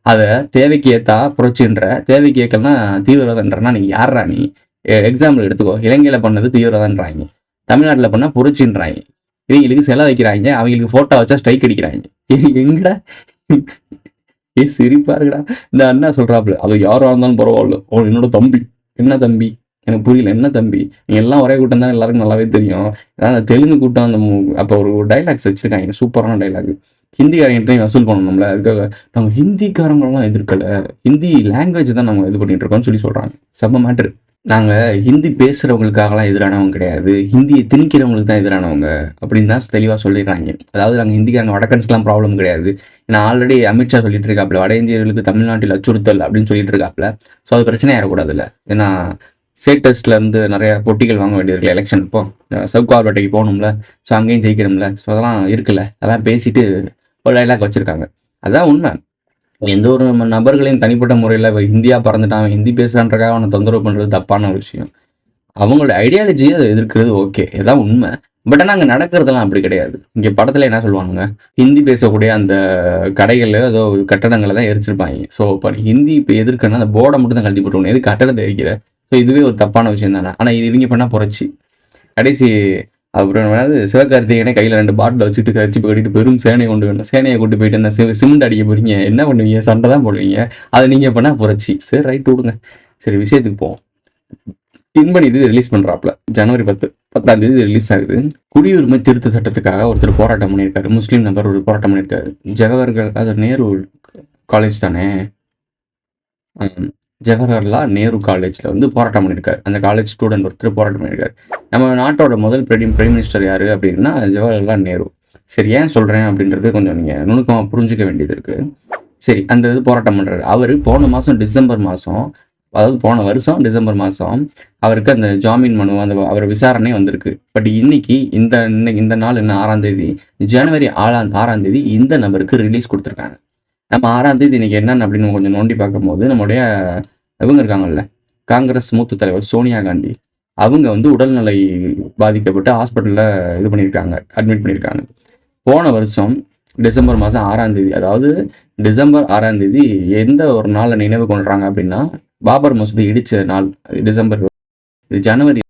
A: அதை தேவைக்கு ஏத்தா புரட்சின்ற தேவைக்கு ஏக்கல்னா தீவிரவாதன்றனா நீ யாரா நீ? எக்ஸாம்பிள் எடுத்துக்கோ. இலங்கையில் பண்ணது தீவிரவாதன்றாங்க தமிழ்நாட்டில் பண்ணால் புரட்சின்றாங்க இவங்களுக்கு செலவு வைக்கிறாங்க அவங்களுக்கு ஃபோட்டோ வச்சா ஸ்ட்ரைக் அடிக்கிறாங்க எங்கடா? ஏ சிரிப்பா இருக்குடா. இந்த அண்ணா சொல்றாப்புல அது யாரா இருந்தாலும் பரவாயில்ல. ஓ என்னோட தம்பி. என்ன தம்பி? எனக்கு புரியல. என்ன தம்பி? நீங்கள் எல்லாம் ஒரே கூட்டம் தான்? எல்லாருக்கும் நல்லாவே தெரியும். அதான் அந்த தெலுங்கு கூட்டம் அந்த அப்போ ஒரு டைலாக்ஸ் வச்சுருக்காங்க. சூப்பரான டைலாக் ஹிந்திக்காரங்கிட்டையும் வசூல் பண்ணணும்ல. அதுக்காக நாங்கள் ஹிந்திக்காரங்களெல்லாம் எதிர்க்கலை. ஹிந்தி லாங்குவேஜ் தான் நாங்கள் இது பண்ணிட்டு இருக்கோம்னு சொல்லி சொல்கிறாங்க செம்ம மேட்ரு நாங்கள் ஹிந்தி பேசுகிறவங்களுக்காகலாம் எதிரானவங்க கிடையாது. ஹிந்தியை திணிக்கிறவங்களுக்கு தான் எதிரானவங்க அப்படின்னு தான் தெளிவாக சொல்லிடுறாங்க. அதாவது நாங்கள் ஹிந்திக்காரங்க வடக்கன்ஸ்லாம் ப்ராப்ளம் கிடையாது. ஏன்னா ஆல்ரெடி அமித்ஷா சொல்லிட்டு இருக்காப்புல வட இந்தியர்களுக்கு தமிழ்நாட்டில் அச்சுறுத்தல் அப்படின்னு சொல்லிட்டு இருக்காப்புல. ஸோ அது பிரச்சனை ஆயிடக்கூடாதுல்ல. ஏன்னா ஸ்டேட் இருந்து நிறைய போட்டிகள் வாங்க வேண்டியிருக்குல்ல எலெக்ஷன் இப்போ சவுகார்பேட்டைக்கு போகணும்ல ஸோ அங்கேயும் ஜெயிக்கணும்ல. ஸோ அதெல்லாம் இருக்குல்ல. அதெல்லாம் பேசிட்டு ஒரு டைலாக் வச்சிருக்காங்க. அதான் உண்மை. எந்த ஒரு நம்ம நபர்களையும் தனிப்பட்ட முறையில் இந்தியா பறந்துட்டான் ஹிந்தி பேசுகிறான்றக்காக அவனை தொந்தரவு பண்ணுறது தப்பான ஒரு விஷயம். அவங்களோட ஐடியாலஜியை அதை எதிர்க்கிறது ஓகே இதான் உண்மை. பட் ஆனால் அங்கே நடக்கிறதெல்லாம் அப்படி கிடையாது. இங்கே படத்தில் என்ன சொல்லுவாங்க ஹிந்தி பேசக்கூடிய அந்த கடைகள் ஏதோ கட்டடங்களை தான் எரிச்சிருப்பாங்க. ஸோ இப்போ ஹிந்தி இப்போ எதிர்க்கன்னா அந்த போர்டை மட்டும் தான் கழட்டி போட்டுக்கணும் எது கட்டடத்தை எரிக்கிற? ஸோ இதுவே ஒரு தப்பான விஷயம் தானே. ஆனால் இது இவங்க பண்ணால் புரட்சி. கடைசி அப்புறம் என்ன சிவகார்த்திகேயனை கையில் ரெண்டு பாட்டில் வச்சுட்டு கரிச்சு கட்டிட்டு பெரும் சேனையை கொண்டு வரணும் சேனையை கொண்டு போயிட்டு என்ன சிமெண்ட் அடிக்க போறீங்க? என்ன பண்ணுவீங்க? சண்டை தான் போடுவீங்க. அதை நீங்கள் பண்ணால் புரட்சி. சரி ரைட் விடுங்க. சரி விஷயத்துக்கு போவோம். தின்படி இது ரிலீஸ் பண்ணுறாப்புல ஜனவரி பத்து பத்தாம் தேதி ரிலீஸ் ஆகுது. குடியுரிமை திருத்த சட்டத்துக்காக ஒருத்தர் போராட்டம் பண்ணியிருக்காரு. முஸ்லீம் நபர் ஒரு போராட்டம் பண்ணியிருக்காரு. ஜவஹர்கள் அது நேரு காலேஜ் தானே? ஜவஹர்லால் நேரு காலேஜில் வந்து போராட்டம் பண்ணியிருக்காரு அந்த காலேஜ் ஸ்டூடெண்ட் ஒருத்தர் போராட்டம் பண்ணியிருக்காரு நம்ம நாட்டோட முதல் பிரைம் பிரைம் மினிஸ்டர் யார் அப்படின்னா ஜவஹர்லால் நேரு. சரி ஏன் சொல்கிறேன் அப்படின்றது கொஞ்சம் நீங்கள் நுணுக்கமாக புரிஞ்சிக்க வேண்டியது இருக்குது சரி அந்த இது போராட்டம் பண்ணுறாரு அவர் போன மாதம் டிசம்பர் மாதம் அதாவது போன வருஷம் டிசம்பர் மாதம் அவருக்கு அந்த ஜாமீன் மனு அந்த அவர் விசாரணை வந்திருக்கு. பட் இன்னைக்கு இந்த இன்னைக்கு இந்த நாள் என்ன ஆறாம் தேதி ஜனவரி ஆறாம் ஆறாம் தேதி இந்த நபருக்கு ரிலீஸ் கொடுத்துருக்காங்க. நம்ம ஆறாம் தேதி இன்னைக்கு என்னன்னு அப்படின்னு கொஞ்சம் நோண்டி பார்க்கும்போது நம்முடைய இவங்க இருக்காங்கல்ல காங்கிரஸ் மூத்த தலைவர் சோனியா காந்தி. அவங்க வந்து உடல்நிலை பாதிக்கப்பட்டு ஹாஸ்பிட்டலில் இது பண்ணியிருக்காங்க அட்மிட் பண்ணியிருக்காங்க. போன வருஷம் டிசம்பர் மாதம் ஆறாம் தேதி அதாவது டிசம்பர் ஆறாம் தேதி எந்த ஒரு நாளில் நினைவு கொள்றாங்க அப்படின்னா பாபர் மசூதி இடிச்ச நாள் டிசம்பர் இது ஜனவரி.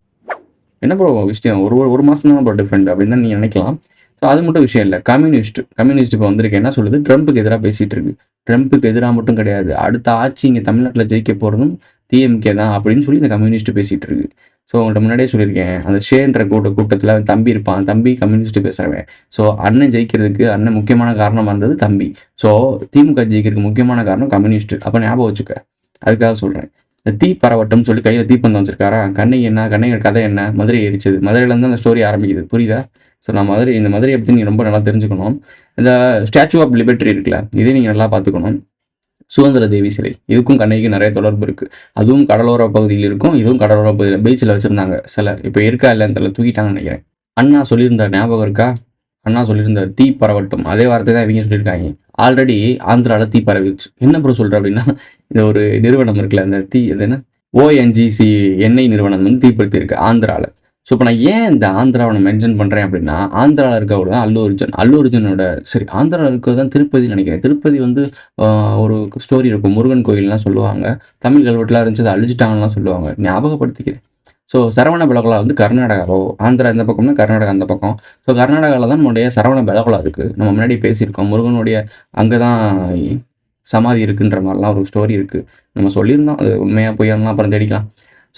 A: என்ன ப்ரோ விஷயம்? ஒரு ஒரு- ஒரு மாதம் தான் ப்ரோ டிஃப்ரெண்ட் அப்படின்னு தான் நீங்கள் நினைக்கலாம். ஸோ அது மட்டும் விஷயம் இல்லை. கம்யூனிஸ்ட் கம்யூனிஸ்ட் இப்போ வந்திருக்கு. என்ன சொல்லுது? ட்ரம்ப்புக்கு எதிராக பேசிகிட்டு இருக்கு. ட்ரம்ப்புக்கு எதிராக மட்டும் கிடையாது. அடுத்த ஆட்சி இங்கே தமிழ்நாட்டில் ஜெயிக்க போகிறதும் டிஎம்கே தான் அப்படின்னு சொல்லி இந்த கம்யூனிஸ்ட் பேசிகிட்டு இருக்கு. ஸோ உங்கள்கிட்ட முன்னாடியே சொல்லியிருக்கேன். அந்த ஷேன்ற கூட்ட கூட்டத்தில் தம்பி இருப்பான். தம்பி கம்யூனிஸ்ட் பேசுகிறவன் ஸோ அண்ணன் ஜெயிக்கிறதுக்கு அண்ணன் முக்கியமான காரணமாக இருந்தது தம்பி. ஸோ திமுக ஜெயிக்கிறதுக்கு முக்கியமான காரணம் கம்யூனிஸ்ட் அப்போ ஞாபகம் வச்சுக்க. அதுக்காக சொல்கிறேன் இந்த தீ பரவட்டம் சொல்லி கையில் தீப்பந்தம் வச்சிருக்காரா? கண்ணை என்ன? கண்ணகி கதை என்ன? மதுரை எரிச்சது. மதுரையிலேருந்து அந்த ஸ்டோரி ஆரம்பிக்குது. புரியுதா? ஸோ நான் மதுரை இந்த மதுரை பற்றி நீங்கள் ரொம்ப நல்லா தெரிஞ்சுக்கணும். இந்த ஸ்டாச்சு ஆஃப் லிபர்ட்டி இருக்குல்ல இதே நீங்கள் நல்லா பார்த்துக்கணும். சுதந்திர தேவி சிலை இதுக்கும் கண்ணகிக்கும் நிறைய தொடர்பு இருக்குது அதுவும் கடலோர பகுதியில் இருக்கும் இதுவும் கடலோர பகுதியில் பீச்சில் வச்சுருந்தாங்க சில இப்போ இருக்கா இல்லை தெரியல தூக்கிட்டாங்கன்னு நினைக்கிறேன். அண்ணா சொல்லியிருந்தார் ஞாபகம் இருக்கா? அண்ணா சொல்லியிருந்தார் தீ பரவட்டும். அதே வார்த்தை தான் இவங்க சொல்லியிருக்காங்க. ஆல்ரெடி ஆந்திராவில் தீ பரவிடுச்சு. என்ன ப்ரோ சொல்கிற அப்படின்னா இந்த ஒரு நிறுவனம் இருக்குல்ல அந்த தீ அது என்ன? ஓஎன்ஜிசி எண்ணெய் நிறுவனம் வந்து தீப்படுத்தியிருக்கு ஆந்திராவில் ஸோ இப்போ நான் ஏன் இந்த ஆந்திராவை நான் மென்ஷன் பண்ணுறேன் அப்படின்னா ஆந்திராவில் இருக்கவர் தான் அல்லு அர்ஜுன் அல்லு அர்ஜுனோட சரி ஆந்திராவில் இருக்கிறது தான் திருப்பதி நினைக்கிறேன். திருப்பதி வந்து ஒரு ஸ்டோரி இருக்கும். முருகன் கோயில்லாம் சொல்லுவாங்க. தமிழ் கல்வெட்டுலாம் இருந்துச்சு அதை அழிச்சிட்டாங்கலாம் சொல்லுவாங்க. ஞாபகப்படுத்திக்கிறேன். ஸோ சரவண பெலகுலா வந்து கர்நாடகாவோ ஆந்திரா இந்த பக்கம்னா கர்நாடகா அந்த பக்கம். ஸோ கர்நாடகாவில் தான் நம்முடைய சரவண பெலகுலா இருக்குது நம்ம முன்னாடி பேசியிருக்கோம். முருகனுடைய அங்கே தான் சமாதி இருக்குன்ற மாதிரிலாம் ஒரு ஸ்டோரி இருக்குது நம்ம சொல்லியிருந்தோம். அது உண்மையாக பொய்யாலாம் அப்புறம் தேடிக்கலாம்.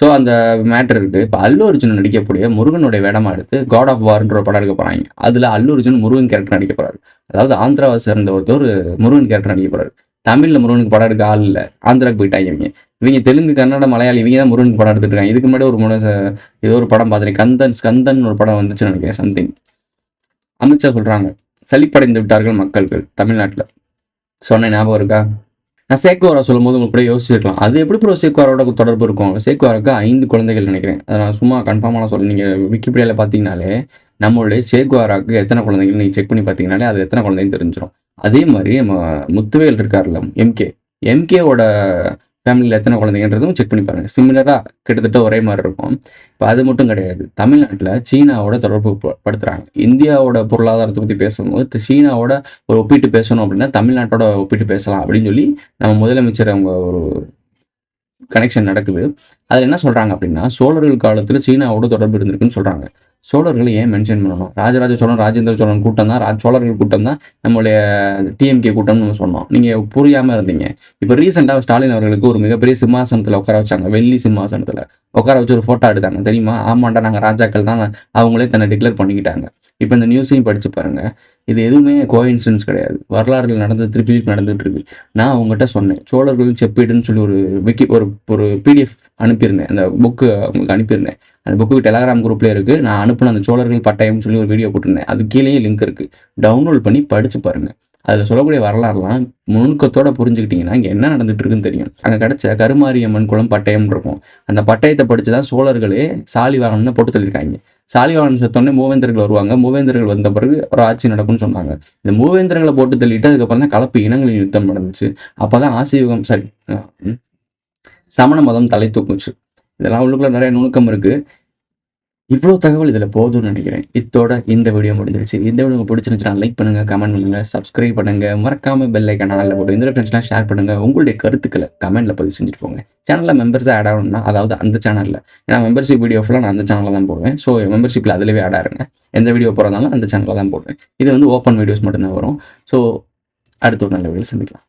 A: ஸோ அந்த மேட்டர் இருக்குது. இப்போ அல்லு அர்ஜுன் நடிக்கக்கூடிய முருகனுடைய வேடமாக எடுத்து காட் ஆஃப் வார்ன்ற ஒரு படம் எடுக்க போகிறாங்க அதில் அல்லு அர்ஜுன் முருகன் கேரக்டர் நடிக்க போகிறாரு அதாவது ஆந்திராவை சேர்ந்த ஒருத்தர் முருகன் கேரக்டர் நடிக்க போகிறாரு தமிழில் முருகனுக்கு படம் எடுக்க ஆள் இல்லை. ஆந்திராக்கு போயிட்டாங்க இவங்க. இவங்க தெலுங்கு கன்னட மலையாளி இவங்க தான் முருகனுக்கு படம் எடுத்துட்டு இருக்காங்க. இதுக்கு முன்னாடி ஒரு முறை ஏதோ ஒரு படம் பார்த்துருக்கேன். கந்தன் ஸ்கந்தன் ஒரு படம் வந்துச்சுன்னு நினைக்கிறேன். சம்திங் அமித்ஷா சொல்கிறாங்க சலிப்படைந்து விட்டார்கள் மக்கள்கள் தமிழ்நாட்டில். சொன்ன ஞாபகம் இருக்கா? நான் சேக்குவாரா சொல்லும்போது உங்களுக்கு கூட யோசிச்சிருக்கலாம். அது எப்படி ப்ரோ சேக்குவாரோட தொடர்பு இருக்கும்? சேக்குவாருக்கு ஐந்து குழந்தைகள் நினைக்கிறேன். அதை நான் சும்மா கன்ஃபார்மாக சொல்ல நீங்கள் விக்கிபீடியாவில் பார்த்தீங்கனாலே நம்மளுடைய சேக்குவாராக்கு எத்தனை குழந்தைகள் நீங்கள் செக் பண்ணி பார்த்தீங்கனாலே அது எத்தனை குழந்தைங்க தெரிஞ்சிடும் அதே மாதிரி நம்ம முத்துவேல் இருக்கார்ல எம்கே எம்கேவோட ஃபேமிலியில் எத்தனை குழந்தைங்கன்றதும் செக் பண்ணி பாருங்கள் சிமிலராக கிட்டத்தட்ட ஒரே மாதிரி இருக்கும். இப்போ அது மட்டும் கிடையாது. தமிழ்நாட்டில் சீனாவோட தொடர்பு படுத்துகிறாங்க இந்தியாவோட பொருளாதாரத்தை பற்றி பேசும்போது சீனாவோட ஒரு ஒப்பிட்டு பேசணும் அப்படின்னா தமிழ்நாட்டோட ஒப்பிட்டு பேசலாம் அப்படின்னு சொல்லி நம்ம முதலமைச்சர் அவங்க ஒரு கனெக்ஷன் நடக்குது. அதில் என்ன சொல்கிறாங்க அப்படின்னா சோழர்கள் காலத்தில் சீனாவோட தொடர்பு இருந்திருக்குன்னு சொல்கிறாங்க சோழர்களை ஏன் மென்ஷன் பண்ணணும்? ராஜராஜ சோழன் ராஜேந்திர சோழன் கூட்டம் தான் ராஜ் சோழர்கள் கூட்டம் தான் நம்மளுடைய டிஎம்கே கூட்டம்னு நம்ம சொன்னோம். நீங்கள் புரியாமல் இருந்தீங்க. இப்போ ரீசெண்டாக ஸ்டாலின் அவர்களுக்கு ஒரு மிகப்பெரிய சிம்மாசனத்தில் உட்கார வச்சாங்க. வெள்ளி சிம்மாசனத்தில். உட்கார வச்சு ஒரு ஃபோட்டோ எடுத்தாங்க. தெரியுமா? ஆமாண்டா நாங்கள் ராஜாக்கள் தான். அவங்களே தன்னை டிக்ளேர் பண்ணிக்கிட்டாங்க. இப்போ இந்த நியூஸையும் படித்து பாருங்கள் இது எதுவுமே கோயின்சிடன்ஸ் கிடையாது. வரலாறுகள் நடந்து திருப்பி திருப்பி இருக்கு. நான் அவங்ககிட்ட சொன்னேன். சோழர்கள் செப்பீடுன்னு சொல்லி ஒரு விக்கி ஒரு ஒரு பிடிஎஃப் அனுப்பியிருந்தேன். அந்த புக்கு அவங்களுக்கு அனுப்பியிருந்தேன். அந்த புக்கு டெலகிராம் குரூப்லேயே இருக்குது நான் அனுப்பின அந்த சோழர்கள் பட்டயம்னு சொல்லி ஒரு வீடியோ போட்டிருந்தேன். அது கீழேயே லிங்க் இருக்குது டவுன்லோட் பண்ணி படித்து பாருங்கள் அதில் சொல்லக்கூடிய வரலாறுலாம் நுணுக்கத்தோட புரிஞ்சுக்கிட்டிங்கன்னா இங்கே என்ன நடந்துட்டு இருக்குன்னு தெரியும். அங்கே கிடைச்ச கருமாரியம்மன் குளம் பட்டயம் இருக்கும். அந்த பட்டயத்தை படித்து தான் சோழர்களே சாலிவாகனம் போட்டு தள்ளியிருக்காங்க. சாலிவாகனம் செத்தோடனே மூவேந்தர்கள் வருவாங்க. மூவேந்தர்கள் வந்த பிறகு ஒரு ஆட்சி நடக்கும்னு சொன்னாங்க. இந்த மூவேந்தர்களை போட்டு தள்ளிட்டு அதுக்கப்புறம் தான் கலப்பு இனங்களின் யுத்தம் நடந்துச்சு. அப்போ தான் ஆசீவகம் சரி சமண மதம் தலை தூக்குச்சு. இதெல்லாம் உள்ளுக்குள்ள நிறைய நுணுக்கம் இருக்கு. இவ்வளோ தகவல் இதில் போதும்னு நினைக்கிறேன். இத்தோட இந்த வீடியோ முடிஞ்சிருச்சு. இந்த வீடியோ உங்களுக்கு பிடிச்சிருந்துச்சுன்னா லைக் பண்ணுங்கள் கமெண்ட் பண்ணுங்கள் சப்ஸ்கிரைப் பண்ணுங்கள் மறக்காமல் பெல் ஐக்கான நல்ல போட்டு இந்த ஃப்ரெண்ட்ஸ்லாம் ஷேர் பண்ணுங்கள் உங்களுடைய கருத்துக்களை கமெண்ட்டில் பதிவு செஞ்சுட்டு போங்க. சேனலில் மெம்பர்ஸாக ஆட் ஆகணும்னா அதாவது அந்த சேனலில் ஏன்னா மெம்பர்ஷிப் வீடியோ ஃபுல்லாக நான் அந்த சேனலில் தான் போடுவேன். ஸோ மெம்பர்ஷிப்பில் அதிலவே ஆட் ஆகுங்க எந்த வீடியோ போகிறதாலும் அந்த சேனலில் தான் போடுவேன். இது வந்து ஓப்பன் வீடியோஸ் மட்டும்தான் வரும். ஸோ அடுத்த ஒரு நல்ல வீடியோ சந்திக்கலாம்.